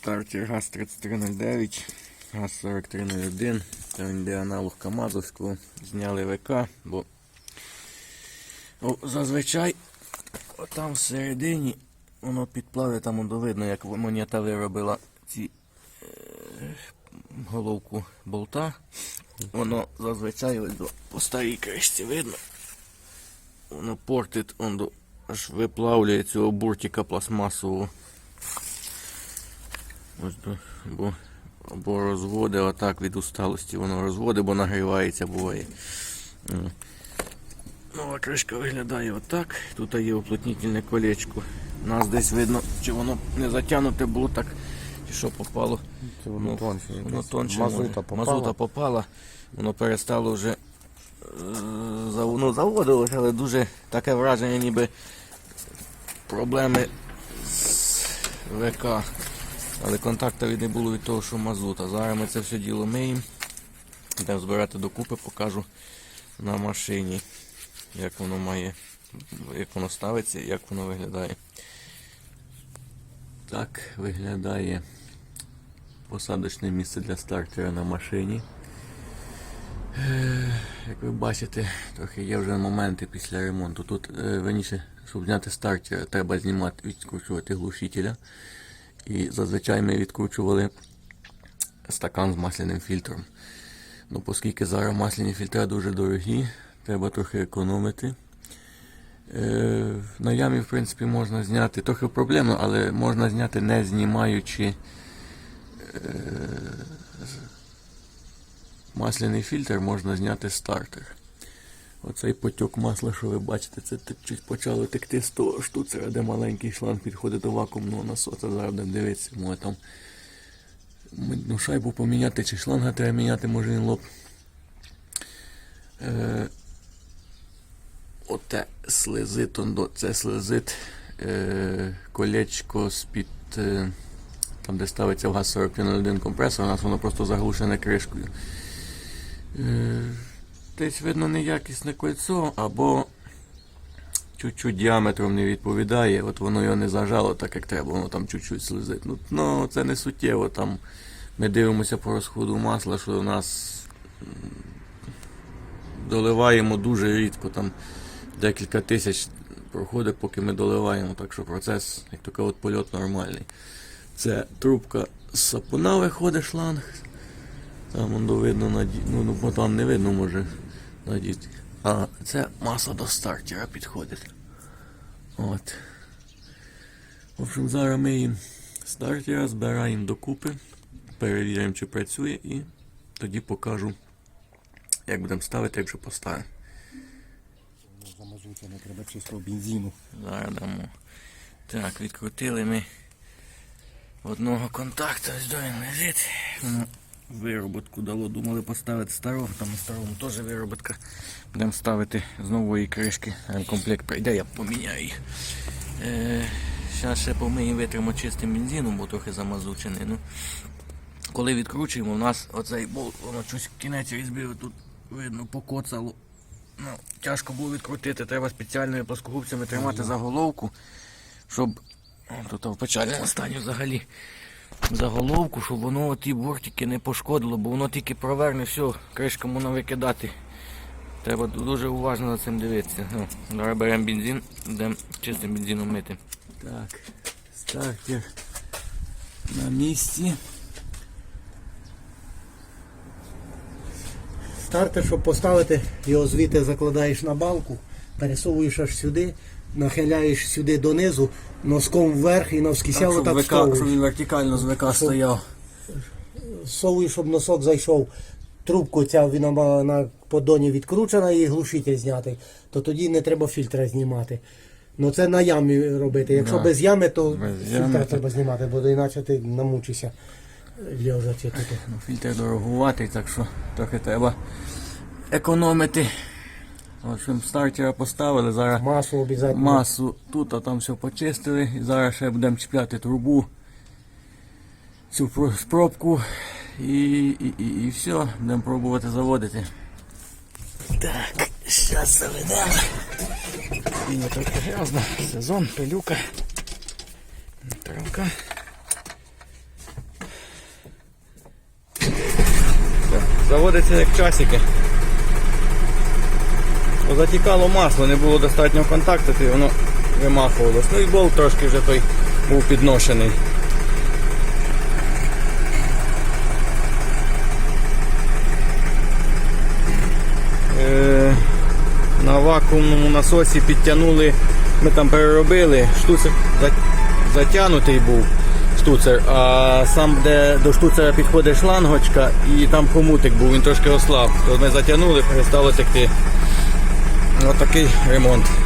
Стартер ГАЗ-3309, ГАЗ-4301. Це він де аналог Камазовського. Зняли ВК, бо о, зазвичай там всередині воно підплаве, там воно видно, як монета виробила ці е, головку болта. Воно зазвичай ось по старій кришці видно. Воно портить, он до, аж виплавлює цього буртика пластмасового. Ось до, бо, або розводить отак від усталості, воно розводить, бо нагрівається буває. Нова кришка виглядає отак. Тут є уплотнительне колечко. Нас десь видно, чи воно не затягнуте було так, чи що попало. Це воно Ну, тонше. Воно тонше. Мазута попала. Мазута попала. Воно перестало вже е, ну, заводилося, але дуже таке враження, ніби проблеми з ВК. Але контакту не було від того, що мазута. Зараз ми це все діло миємо. Йдемо збирати докупи, покажу на машині, як воно має, як воно ставиться, як воно виглядає. Так виглядає посадочне місце для стартера на машині. Як ви бачите, трохи є вже моменти після ремонту. Тут е, раніше, щоб зняти стартер, треба знімати, відкручувати глушителя. І зазвичай ми відкручували стакан з масляним фільтром. Ну, оскільки зараз масляні фільтри дуже дорогі, треба трохи економити. Е, на ямі, в принципі, можна зняти трохи проблемно, але можна зняти не знімаючи е, масляний фільтр, можна зняти стартер. Оцей потік масла, що ви бачите, це чуть почало текти з того штуцера, де маленький шланг підходить до вакуумного насоса. Зараз будемо дивитися, може там ну, шайбу поміняти, чи шланга треба міняти, може він лоб. Е, оте слезит, це слезит е, колечко з-під, е, там де ставиться в газ 41 компресор, у нас воно просто заглушене кришкою. Е, десь видно неякісне кольцо, або чуть-чуть діаметром не відповідає, от воно його не зажало так, як треба, воно там чуть-чуть слизить. Ну, ну це не суттєво. Там ми дивимося по розходу масла, що у нас доливаємо дуже рідко, там декілька тисяч проходить, поки ми доливаємо, так що процес, як то кажуть, польот нормальний. Це трубка з сапуна виходить шланг. Там воно видно ну, ну там не видно може надіти. А це маса до стартера підходить. От. В общем, зараз ми їм стартера збираємо докупи, перевіряємо, чи працює, і тоді покажу, як будемо ставити, як вже поставимо. Замазути не треба чистого бензину. Зараз дамо. Так, відкрутили ми одного контакта, ось він лежить. Вироботку дало, думали поставити старого, там на старому теж вироботка. Будемо ставити з нової кришки. Комплект прийде, я поміняю їх. Е, Зараз ще помиємо витримо чистим бензином, бо трохи замазучений. Ну, коли відкручуємо, у нас оцей болт, воно щось кінець різьби тут видно покоцало. Ну, тяжко було відкрутити, треба спеціальними плоскогубцями тримати за головку, щоб О, тут в печальному стані взагалі за головку, щоб воно ті бортики не пошкодило, бо воно тільки проверне, все, кришка можна викидати. Треба дуже уважно за цим дивитися. Ну, зараз беремо бензин, йдемо чистим бензином мити. Так, стартер на місці. Стартер, щоб поставити, його звідти закладаєш на балку, пересовуєш аж сюди, нахиляєш сюди донизу, носком вверх і навскіся отак всовуєш. він вертикально з ВК стояв. Всовуєш, щоб носок зайшов. Трубку ця вона на поддоні відкручена і глушитель знятий, то тоді не треба фільтра знімати. Ну це на ямі робити. Якщо Да. без ями, то Без фільтра ями, то- треба знімати, бо іначе ти намучишся лежати тут. Ну, фільтр дорогуватий, так що трохи треба економити. В общем, стартера поставили, зараз масу обов'язково. масу тут, а там все почистили. І зараз ще будемо чіпляти трубу, цю пробку і і, і, і все, будемо пробувати заводити. Так, зараз заведемо. І Мені тільки грязно, сезон, пилюка, травка. Заводиться як часики. Затікало масло, не було достатньо контакту, і воно вимахувалось. Ну і болт трошки вже той був підношений. Е, на вакуумному насосі підтягнули, ми там переробили, штуцер за- затягнутий був штуцер, а сам де до штуцера підходить шлангочка і там хомутик був, він трошки ослаб. То ми затягнули, перестало текти. Ось такий ремонт.